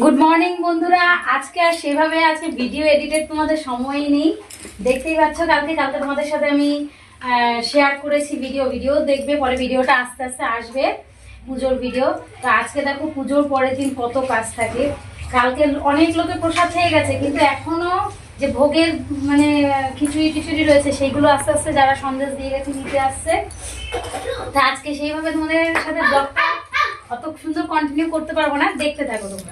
Good morning বন্ধুরা। আজকে আর সেভাবে আজকে ভিডিও এডিটের তোমাদের সময়ই নেই। দেখতেই পাচ্ছ, কালকে কালকে তোমাদের সাথে আমি শেয়ার করেছি ভিডিও ভিডিও দেখবে পরে ভিডিওটা আস্তে আস্তে আসবে, পুজোর ভিডিও তো আজকে দেখো পুজোর পরের দিন কত কাজ থাকে। কালকে অনেক লোকের প্রসাদ হয়ে গেছে, কিন্তু এখনও যে ভোগের মানে খিচুড়ি টিচুড়ি রয়েছে সেইগুলো আস্তে আস্তে যারা সন্দেশ দিয়ে গেছে, নিতে আসছে। তা আজকে সেইভাবে তোমাদের সাথে ব্লগটা অত সুন্দর কন্টিনিউ করতে পারব না দেখতে থাকো তোমরা।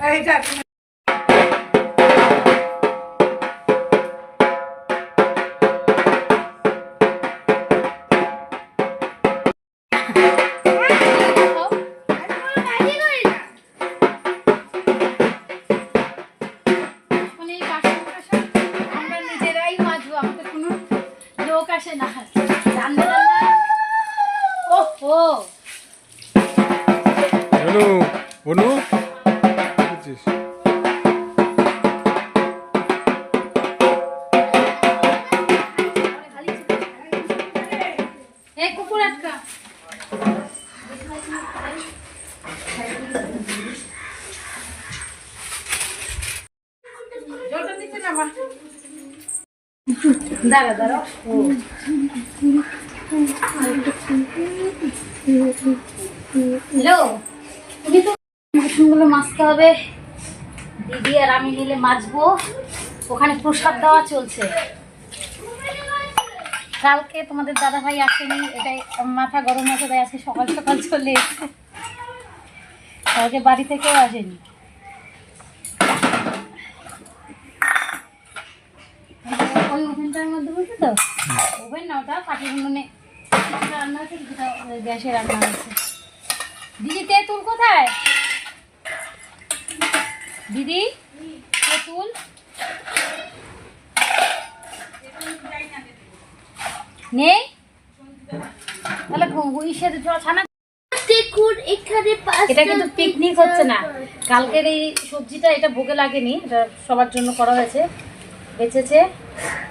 হ্যালো, তুমি তো হবে। দিদি আর আমি মিলে মাজবো ওখানে প্রসাদ দেওয়া চলছে। কালকে তোমাদের দাদা ভাই আসেনি, এটাই মাথা গরম আছে, তাই আজকে সকাল সকাল চলে এসেছে। কালকে বাড়ি থেকেও আসেনি। বলছে তো? ওভেন না ওটা উনুনে। রান্না কিছুটা গ্যাসে রান্না হয়েছে দিদি তেঁতুল কোথায়? দিদি তেঁতুল নেই? তাহলে ইসে ছানা। দেখুন এখানে এটা কিন্তু পিকনিক হচ্ছে না। কালকের এই সবজিটা এটা ভোগে লাগেনি এটা সবার জন্য করা হয়েছে বেঁচেছে।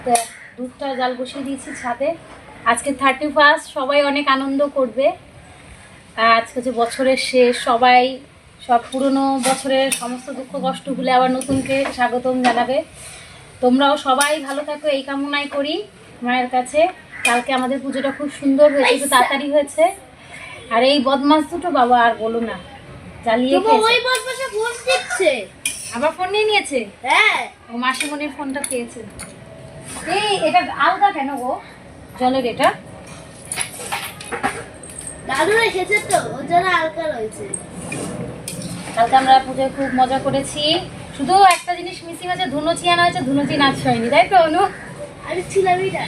তো দুধটা জাল বসিয়ে দিয়েছি ছাদে। আজকে থার্টি ফার্স্ট সবাই অনেক আনন্দ করবে। আজকে যে বছরের শেষ সবাই সব পুরনো বছরের সমস্ত দুঃখ কষ্ট ভুলে আবার নতুনকে স্বাগতম জানাবে। তোমরাও সবাই ভালো থাকো এই কামনাই করি মায়ের কাছে। কালকে আমাদের পুজোটা খুব সুন্দর হয়েছে একটু তাড়াতাড়ি হয়েছে। আর এই বদমাস দুটো বাবা আর বলো না জ্বালিয়ে ওই ফোন দিচ্ছে। আবার ফোন নিয়ে নিয়েছে? হ্যাঁ। ও মাসিমণির ফোনটা পেয়েছে। এই এটা আলগা কেন গো? জলের এটা? দাদু রেখেছে তো ওর জন্য হালকা রয়েছে। কালকে আমরা পুজোয় খুব মজা করেছি। শুধু একটা জিনিস মিসিং আছে ধুনুচি আনা হয়েছে ধুনুচি নাচ হয়নি তাই তো অনু? আরে ছিলামই না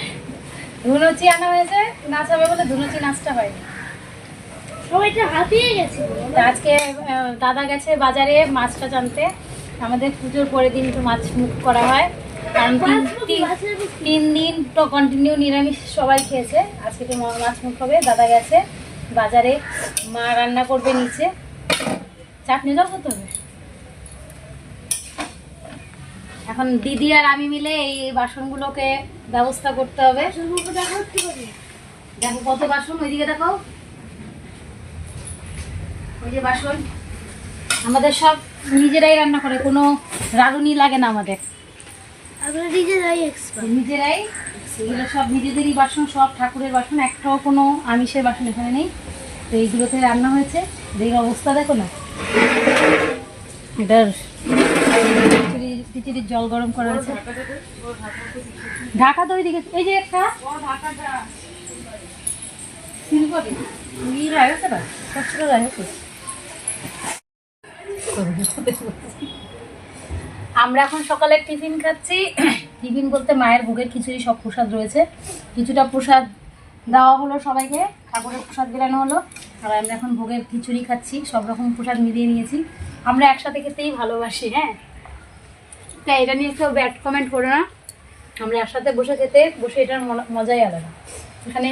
ধুনুচি আনা হয়েছে নাচ হবে বলে ধুনুচি নাচটা হয়নি। সবাইটা হাঁপিয়ে গেছে। আজকে দাদা গেছে বাজারে মাছটা জানতে। আমাদের পুজোর পরের দিন একটু মাছ মুখ করা হয়। তিন দিন তো কন্টিনিউ নিরামিষ সবাই খেয়েছে আজকে তো মাছ মুখ হবে দাদা গেছে বাজারে মা রান্না করবে নিচে চাটনি জল করতে হবে এখন দিদি আর আমি মিলে এই বাসনগুলোকে ব্যবস্থা করতে হবে দেখো কত বাসন ওইদিকে দেখো ওই যে বাসন আমাদের সব নিজেরাই রান্না করে, কোনো রাঁধুনি লাগে না আমাদের। নিজেরাই নিজেরাই। এগুলো সব নিজেদেরই বাসন, সব ঠাকুরের বাসন, একটাও কোনো আমিষের বাসন এখানে নেই। তো এইগুলোতে রান্না হয়েছে। এই অবস্থা দেখো না। এটার খিচুড়ির জল গরম করা হয়েছে। ঢাকা তো ওইদিকে এই যে একটা। সিলভারে ই রাখছে না কষ্ট রাখছে আমরা এখন সকালে টিফিন খাচ্ছি। টিফিন বলতে মায়ের ভোগের খিচুড়ি, সব প্রসাদ রয়েছে। কিছুটা প্রসাদ দেওয়া হলো সবাইকে, ঠাকুরের প্রসাদ বেরানো হলো। আর আমরা এখন ভোগের খিচুড়ি খাচ্ছি, সব রকম প্রসাদ মিলিয়ে নিয়েছি। আমরা একসাথে খেতেই ভালোবাসি হ্যাঁ? তাই এটা নিয়ে কেউ ব্যাড কমেন্ট করো না। আমরা একসাথে বসে খেতে, বসে এটার মজাই আলাদা। এখানে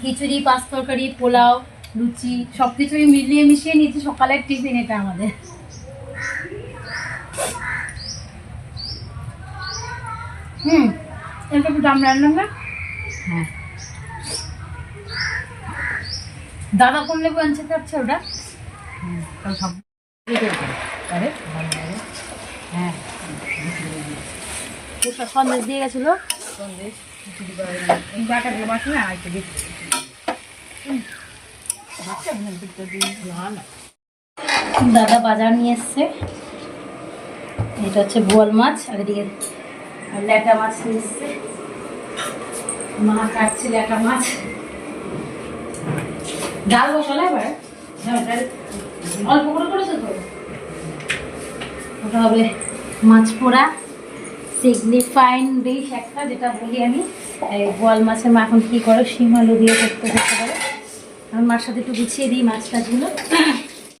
খিচুড়ি, পাঁচ তরকারি, পোলাও, লুচি সব কিছুই মিলিয়ে মিশিয়ে নিয়েছি সকালের টিফিন এটা আমাদের। হুম এটা একটু দাম রান্না না হ্যাঁ। দাদা কোন লেবু আনছে ওটা? সব হ্যাঁ। সন্দেশ দিয়ে গেছিল। সন্দেশ না দিচ্ছি দাদা বাজার নিয়ে এসছে। এটা হচ্ছে বোয়াল মাছ আর এদিকে ল্যাটা মাছ নিয়ে মা কাটছে ল্যাটা মাছ। ডাল বসালে এবার? হ্যাঁ, অল্প করে করেছ তো? ওটা হবে মাছ পোড়া সিগনিফাইন ডিশ একটা যেটা বলি আমি। বোয়াল মাছের মা এখন কী করে? শিম দিয়ে করতে করতে পারে আমি মার সাথে একটু গুছিয়ে দিই মাছ টাছগুলো